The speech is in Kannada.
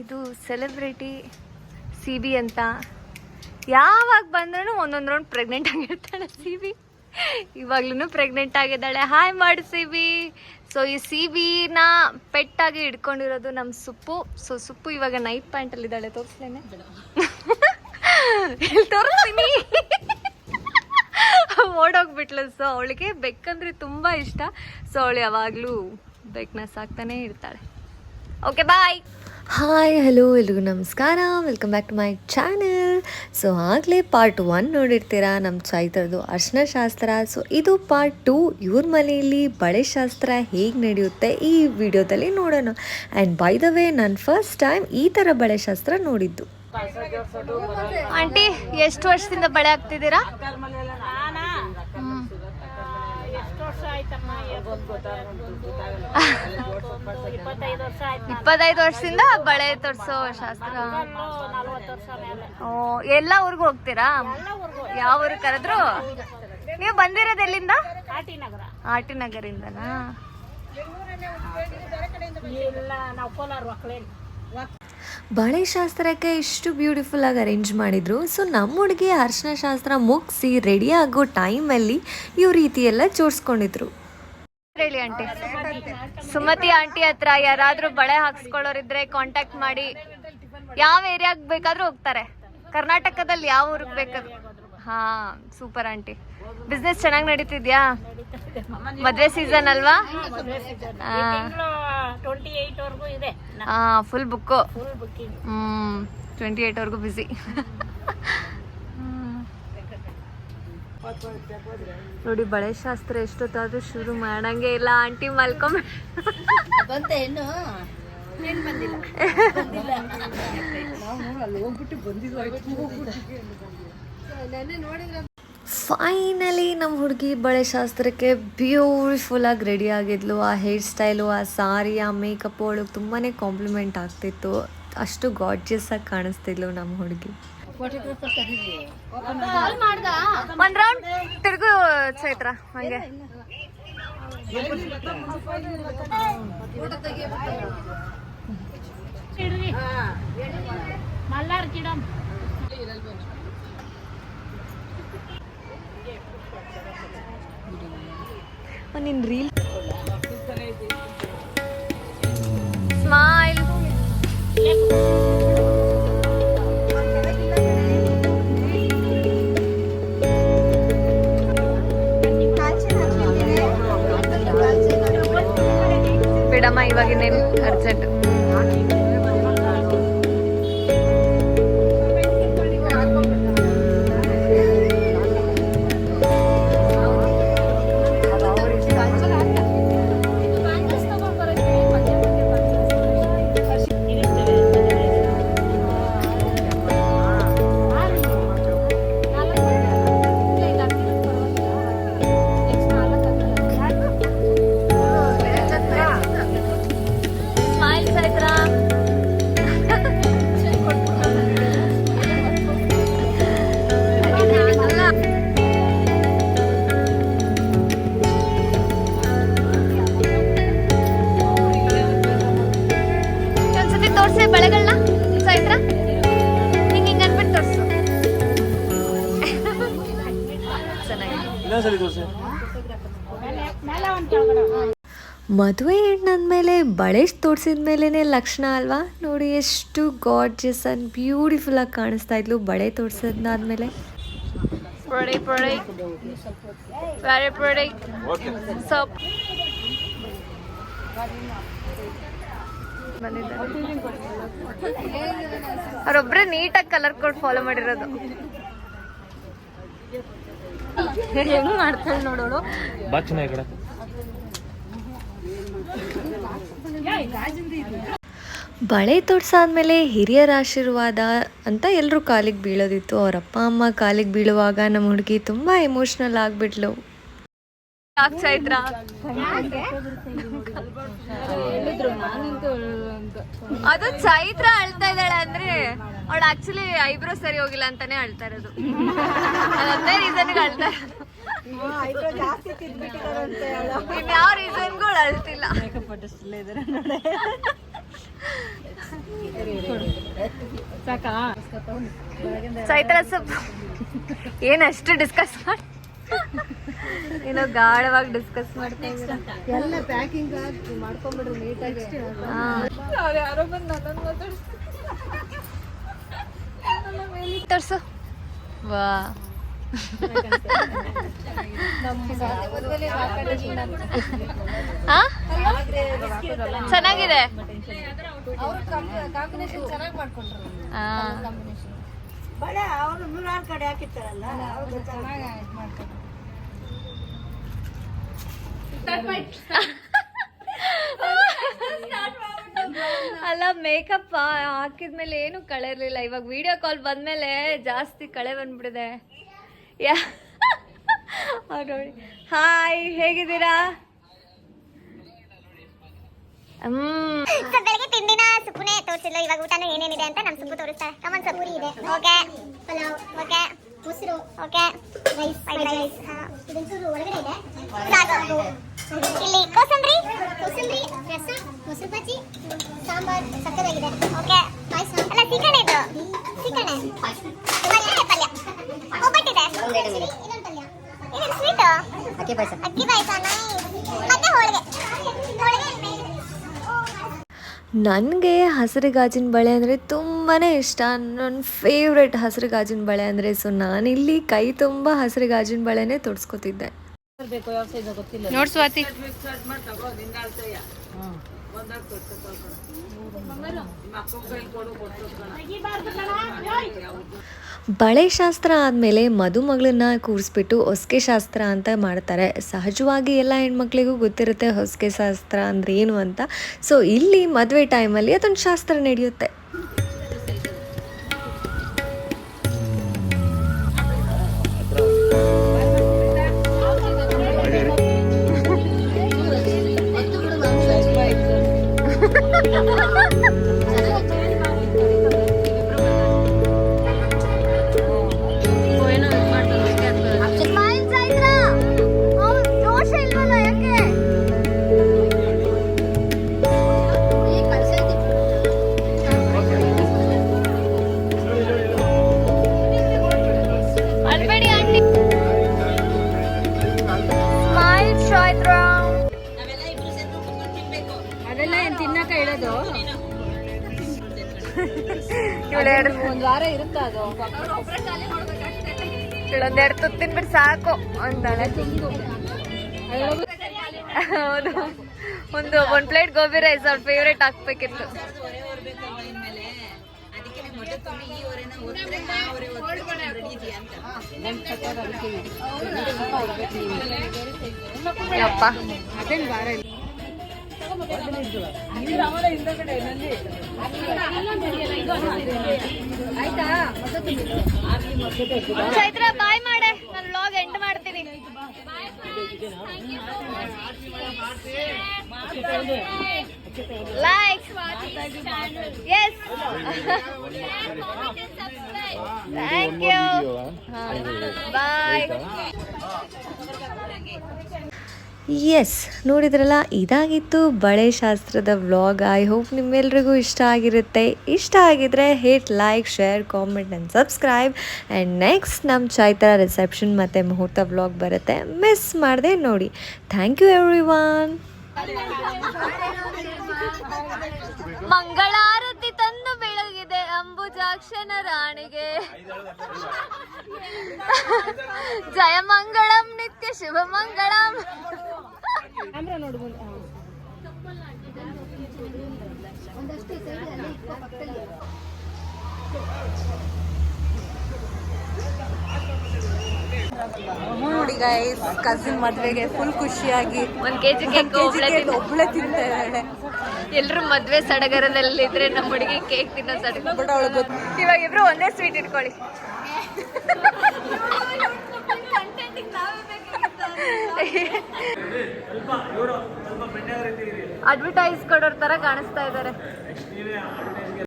ಇದು ಸೆಲೆಬ್ರಿಟಿ ಸಿ ಬಿ ಅಂತ. ಯಾವಾಗ ಬಂದ್ರೂ ಒಂದೊಂದು ರೌಂಡ್ ಪ್ರೆಗ್ನೆಂಟ್ ಆಗಿರ್ತಾಳೆ ಸಿ ಬಿ ಇವಾಗ್ಲೂ ಪ್ರೆಗ್ನೆಂಟ್ ಆಗಿದ್ದಾಳೆ. ಹಾಯ್ ಮಾಡಿ ಸಿ ಬಿ ಸೊ ಈ ಸಿ ಬಿನ ಪೆಟ್ಟಾಗಿ ಇಟ್ಕೊಂಡಿರೋದು ನಮ್ಮ ಸುಪ್ಪು. ಸೊ ಸುಪ್ಪು ಇವಾಗ ನೈಟ್ ಪ್ಯಾಂಟಲ್ಲಿ ಇದ್ದಾಳೆ. ತೋರಿಸ್ಲೇನೆ. ತೋರಿಸ್ತೀನಿ? ಓಡೋಗ್ಬಿಟ್ಲು. ಸೊ ಅವಳಿಗೆ ಬೆಕ್ಕಂದ್ರೆ ತುಂಬ ಇಷ್ಟ. ಸೊ ಅವಳು ಯಾವಾಗಲೂ ಬೆಕ್ಕನ್ನ ಸಾಕ್ತಾನೆ ಇರ್ತಾಳೆ. ಓಕೆ ಬಾಯ್ ಹಾಯ್ ಹಲೋ ಎಲ್ರಿಗೂ ನಮಸ್ಕಾರ. Welcome back to my channel so ಆಗಲೇ ಪಾರ್ಟ್ ಒನ್ ನೋಡಿರ್ತೀರಾ? ನಮ್ಮ ಚೈತ್ರದು ಅರ್ಶನ ಶಾಸ್ತ್ರ. ಸೊ ಇದು ಪಾರ್ಟ್ ಟು ಇವ್ರ ಮನೆಯಲ್ಲಿ ಬಳೆ ಶಾಸ್ತ್ರ ಹೇಗೆ ನಡೆಯುತ್ತೆ ಈ ವಿಡಿಯೋದಲ್ಲಿ ನೋಡೋಣ. ಆ್ಯಂಡ್ ಬೈ ದ ವೇ ನಾನು ಫಸ್ಟ್ ಟೈಮ್ ಈ ಥರ ಬಳೆ ಶಾಸ್ತ್ರ ನೋಡಿದ್ದು. ಆಂಟಿ ಎಷ್ಟು ವರ್ಷದಿಂದ ಬಳೆ ಹಾಕ್ತಿದ್ದೀರಾ ಹ್ಮ್. ಎಷ್ಟು ವರ್ಷ ಆಯ್ತಮ್ಮ ಇಪ್ಪತ್ತೈದು ವರ್ಷ ಆಯ್ತು ಇಪ್ಪತ್ತೈದು ವರ್ಷದಿಂದ ಬಳೆ ತೊಡ್ಸೋ ಶಾಸ್ತ್ರ. ಓ ಎಲ್ಲ ಊರಿಗೂ ಹೋಗ್ತೀರಾ? ಯಾವ ಊರು ಕರೆದ್ರು? ನೀವು ಬಂದಿರೋದು ಎಲ್ಲಿಂದ? ಕಾಟಿ ನಗರ. ಆಟಿ ನಗರಿಂದನಾ? ಇಲ್ಲ ನಾವು ಕೋಲಾರ ಮಕ್ಕಳೇನು ಬಳೆ ಶಾಸ್ತ್ರಕ್ಕೆ ಇಷ್ಟು ಬ್ಯೂಟಿಫುಲ್ ಆಗಿ ಅರೇಂಜ್ ಮಾಡಿದ್ರು. ಸೊ ನಮ್ಮ ಹುಡುಗಿ ಅರ್ಶನ ಶಾಸ್ತ್ರ ಮುಗಿಸಿ ರೆಡಿ ಆಗೋ ಟೈಮಲ್ಲಿ ಇವ್ರ ರೀತಿಯೆಲ್ಲ ಎಲ್ಲ ಜೋಡಿಸ್ಕೊಂಡಿದ್ರು. ಹೇಳಿ ಆಂಟಿ. ಸುಮತಿ ಆಂಟಿ ಹತ್ರ ಯಾರಾದ್ರೂ ಬಳೆ ಹಾಕ್ಸ್ಕೊಳ್ಳೋರಿದ್ರೆ ಕಾಂಟ್ಯಾಕ್ಟ್ ಮಾಡಿ. ಯಾವ ಏರಿಯಾಗ್ ಬೇಕಾದ್ರೂ ಹೋಗ್ತಾರೆ. ಕರ್ನಾಟಕದಲ್ಲಿ ಯಾವ ಊರಿಗೆ ಬೇಕಾದ್ರು. ಹಾ ಸೂಪರ್ ಆಂಟಿ. ಬಿಸ್ನೆಸ್ ಚೆನ್ನಾಗಿ ನಡೀತಿದ್ಯಾ? ಮದ್ವೆ ಸೀಸನ್ ಅಲ್ವಾ? ಹಾ. ಫುಲ್ ಬುಕ್ಕು ಹ್ಮ್ ಟ್ವೆಂಟಿ ಏಟ್ ವರ್ಗು ಬಿಸಿ ನೋಡಿ ಬಳೆ ಶಾಸ್ತ್ರ ಎಷ್ಟೊತ್ತಾದ್ರೂ ಶುರು ಮಾಡಂಗೆ ಇಲ್ಲ. ಆಂಟಿ ಮಲ್ಕೊಂಬ ಫೈನಲಿ ನಮ್ಮ ಹುಡುಗಿ ಬಳೆ ಶಾಸ್ತ್ರಕ್ಕೆ ಬ್ಯೂಟಿಫುಲ್ ಆಗಿ ರೆಡಿ ಆಗಿದ್ಲು. ಆ ಹೇರ್ ಸ್ಟೈಲು ಆ ಸಾರಿ ಆ ಮೇಕಪ್ ಅವಳಿಗೆ ತುಂಬಾ ಕಾಂಪ್ಲಿಮೆಂಟ್ ಆಗ್ತಿತ್ತು. ಅಷ್ಟು ಗಾಡ್ಜಿಯಸ್ ಆಗಿ ಕಾಣಿಸ್ತಿದ್ಲು ನಮ್ಮ ಹುಡುಗಿ. ಒಂದ್ ರೌಂಡ್ ತಿರುಗು ಚೈತ್ರ ಹಂಗೆ. ಮಲ್ಲಾರ್ ಕಿಡಮ್ ನಿನ್ ರೀಲ್ ಬಿಡಮ್ಮ ಇನ್ನೇನು ಅರ್ಜೆಂಟ್ ಚೆನ್ನಾಗಿದೆ ಹೆಣ್ಣಂದ ಬಳೆಷ್ಟು ಮದುವೆ ಹೆಣ್ಣಂದ್ಮೇಲೆ ಬಳೆ ತೋರಿಸಿದ ಮೇಲೇ ಲಕ್ಷಣ ಅಲ್ವಾ? ನೋಡಿ ಎಷ್ಟು ಗಾಡ್ಜಸ್ ಅಂಡ್ ಬ್ಯೂಟಿಫುಲ್ ಆಗಿ ಕಾಣಿಸ್ತಾ ಇದ್ಲು ಬಳೆ ತೋರಿಸಿದ್ನಾದ್ಮೇಲೆ pretty pretty very pretty so ಅವ್ರೊಬ್ರೆ ನೀಟಾಗಿ ಕಲರ್ ಕೋಡ್ ಫಾಲೋ ಮಾಡಿರೋದು. ಹೆಂಗ್ ಮಾಡ್ತಾಳೆ ನೋಡೋಳು? ಬಾ ಚೆನ್ನಾಗಿ ಕಡೆ. ಬಳೆ ತೊಡ್ಸಾದ್ಮೇಲೆ ಹಿರಿಯರ ಆಶೀರ್ವಾದ ಅಂತ ಎಲ್ಲರೂ ಕಾಲಿಗೆ ಬೀಳೋದಿತ್ತು. ಅವ್ರ ಅಪ್ಪ ಅಮ್ಮ ಕಾಲಿಗೆ ಬೀಳುವಾಗ ನಮ್ಮ ಹುಡುಗಿ ತುಂಬ ಎಮೋಷ್ನಲ್ ಆಗಿಬಿಟ್ಲು. ಆಗ್ತಾ ಚೈತ್ರ ಅದು ಚೈತ್ರ ಅಳ್ತಾ ಇದ್ದಾಳೆ ಅಂದ್ರೆ ಅವಳು ಆಕ್ಚುಲಿ ಐಬ್ರೋ ಸರಿ ಹೋಗಿಲ್ಲ ಅಂತಾನೆ ಅಳ್ತಾ ಇರೋದು. ಅದೊಂದೇ ರೀಸನ್ ಅಳ್ತಾ ಇನ್ಯಾವ ರೀಸನ್ಗೂ ಅಳ್ತಿಲ್ಲ. ಚೈತ್ರ ಸ್ವಲ್ಪ ಏನಷ್ಟು ಡಿಸ್ಕಸ್ ಮಾಡಿ ಏನೋ ಗಾಢವಾಗಿ ಡಿಸ್ಕಸ್ ಮಾಡ್ತಾ ಇದ್ದೀರಾ? ಎಲ್ಲ ಪ್ಯಾಕಿಂಗ್ ಮಾಡ್ಕೊಂಡ್ಬಿಡ್ರಿ ನೀಟಾಗಿ ಯಾರೋ ಬಂದು ನನ್ನ ತೋರ್ಸು. ವಾ? ಚೆನ್ನಾಗಿದೆ. ಕಾಂಬಿನೇಷನ್ ಚೆನ್ನಾಗಿ ಮಾಡ್ಕೊಂಡ್ರು ಆ. ಬಳೆ ಅವರು ನೂರಾರು ಕಡೆ ಹಾಕಿರ್ತಾರಲ್ಲ ಅಲ್ಲ ಮೇಕಪ್ ಹಾಕಿದ್ಮೇಲೆ ಏನು ಕಳೆ ಇರಲಿಲ್ಲ. ಇವಾಗ ವಿಡಿಯೋ ಕಾಲ್ ಬಂದ್ಮೇಲೆ ಜಾಸ್ತಿ ಕಳೆ ಬಂದ್ಬಿಡಿದೆ ಯಾ ನೋಡಿ. ಹಾಯ್ ಹೇಗಿದ್ದೀರಾ? ಹ್ಮ್. ಬೆಳಗ್ಗೆ ತಿಂಡಿನ ಸುಪ್ಪುನೇ ತೋರಿಸಿಲ್ಲ ಇವಾಗ ಊಟನೂ ಏನೇನಿದೆ ಅಂತ ನಮ್ ಸುಪ್ಪು ತೋರಿಸ್ತಾರೆ. ಕಮನ್ ಸರ್ ಪೂರಿ ಇದೆ. ಓಕೆ ಪಲಾವ್ ಓಕೆ ಮೊಸರು ಓಕೆ ರೈಸ್ ಫ್ರೈಡ್ ರೈಸ್ ಇದೊಂಚೂರು ಒಳಗಡೆ ಇದೆ. ಸಾಕು ಇಲ್ಲಿ ಕೋಸಂಬರಿ ಕೋಸಂಬರಿ ರಸ ಮೊಸರು ಬಜ್ಜಿ ಸಾಂಬಾರ್ ಸಕ್ಕದಾಗಿದೆ ಓಕೆ ಪಾಯಸ. ಅಲ್ಲ ಸೀಕಣೆ ಇದು. ಸೀಕಣೆ ಪಲ್ಯ ಪಲ್ಯ. ಒಬ್ಬಟ್ಟಿದೆ. ಇನ್ನೊಂದು ಪಲ್ಯ. ಇದು ಸ್ವೀಟ್ ಅಕ್ಕಿ ಪಾಯಸ. ಅಕ್ಕಿ ಪಾಯಸ ಮತ್ತೆ ಹೋಳಿಗೆ. ಹೋಳಿಗೆ. ನನಗೆ ಹಸಿರು ಗಾಜಿನ ಬಳೆ ಅಂದರೆ ತುಂಬಾ ಇಷ್ಟ. ನನ್ನ ಫೇವ್ರೆಟ್ ಹಸಿರು ಗಾಜಿನ ಬಳೆ ಅಂದರೆ ಸೊ ನಾನಿಲ್ಲಿ ಕೈ ತುಂಬ ಹಸಿರು ಗಾಜಿನ ಬಳೆನೇ ತೊಡ್ಸ್ಕೊತಿದ್ದೆ. ಬಳೆ ಶಾಸ್ತ್ರ ಆದಮೇಲೆ ಮದುಮಗಳನ್ನ ಕೂರಿಸ್ಬಿಟ್ಟು ಹೊಸಕೆ ಶಾಸ್ತ್ರ ಅಂತ ಮಾಡ್ತಾರೆ. ಸಹಜವಾಗಿ ಎಲ್ಲ ಹೆಣ್ಮಕ್ಳಿಗೂ ಗೊತ್ತಿರುತ್ತೆ ಹೊಸಕೆ ಶಾಸ್ತ್ರ ಅಂದ್ರೆ ಏನು ಅಂತ. ಸೊ ಇಲ್ಲಿ ಮದುವೆ ಟೈಮಲ್ಲಿ ಅದೊಂದು ಶಾಸ್ತ್ರ ನಡೆಯುತ್ತೆ. Already, Auntie. Smile, Shaidra. ಇವಳೆರಡು ಒಂದ್ ವಾರ ಇರುತ್ತ ಅದು? ಇವಳೊಂದೆರಡು ತುತ್ತು ತಿನ್ಬಿಟ್ಟು ಸಾಕು ಅಂತಾಳೆ ಹೌದು. ಒಂದು ಒಂದ್ ಪ್ಲೇಟ್ ಗೋಬಿ ರೈಸ್ ಅವ್ರ ಫೇವ್ರೇಟ್ ಹಾಕ್ಬೇಕಿತ್ತು. ಯಪ್ಪ. ಅದೇನು ವಾರ ಇಲ್ಲ ಚೈತ್ರ ಬಾಯ್ ಮಾಡೆ. ನಾನು ವ್ಲಾಗ್ ಎಂಡ್ ಮಾಡ್ತೀನಿ. ಲೈಕ್ ಎಸ್ ಥ್ಯಾಂಕ್ ಯು ಬಾಯ್ ಎಸ್ ನೋಡಿದ್ರಲ್ಲ, ಇದಾಗಿತ್ತು ಬಳೆ ಶಾಸ್ತ್ರದ ವ್ಲಾಗ್. ಐ ಹೋಪ್ ನಿಮ್ಮೆಲ್ರಿಗೂ ಇಷ್ಟ ಆಗಿರುತ್ತೆ. ಇಷ್ಟ ಆಗಿದ್ರೆ hit like share comment and subscribe and next ನಮ್ಮ ಚೈತ್ರ ರಿಸೆಪ್ಷನ್ ಮತ್ತು ಮುಹೂರ್ತ ವ್ಲಾಗ್ ಬರುತ್ತೆ. ಮಿಸ್ ಮಾಡಿದೆ ನೋಡಿ. ಥ್ಯಾಂಕ್ ಯು ಎವ್ರಿ ಮಂಗಳಾರತಿ ತಂದು ಬೆಳಗಿದೆ ಅಂಬುಜಾಕ್ಷನ ರಾಣಿಗೆ. ಜಯ ಮಂಗಳಂ ನಿತ್ಯ ಶುಭ ಮಂಗಳಂ. ನೋಡು ಗೈಸ್ ಕಸಿನ್ ಮದ್ವೆಗೆ ಫುಲ್ ಖುಷಿಯಾಗಿ ಒಂದ್ ಕೆಜಿ ತಿಂತಾ ಇದ್ದಾಳೆ ಎಲ್ರು ಮದ್ವೆ ಸಡಗರದಲ್ಲಿದ್ರೆ ನಮ್ಮ ಹುಡುಗಿ ಕೇಕ್ ತಿನ್ನೋ ಸಡಗರ. ಇವಾಗ ಇಬ್ರು ಒಂದೇ ಸ್ವೀಟ್ ಇಟ್ಕೊಳ್ಳಿ. ಅಡ್ವರ್ಟೈಸ್ ಕೊಡೋರ್ ತರ ಕಾಣಿಸ್ತಾ ಇದ್ದಾರೆ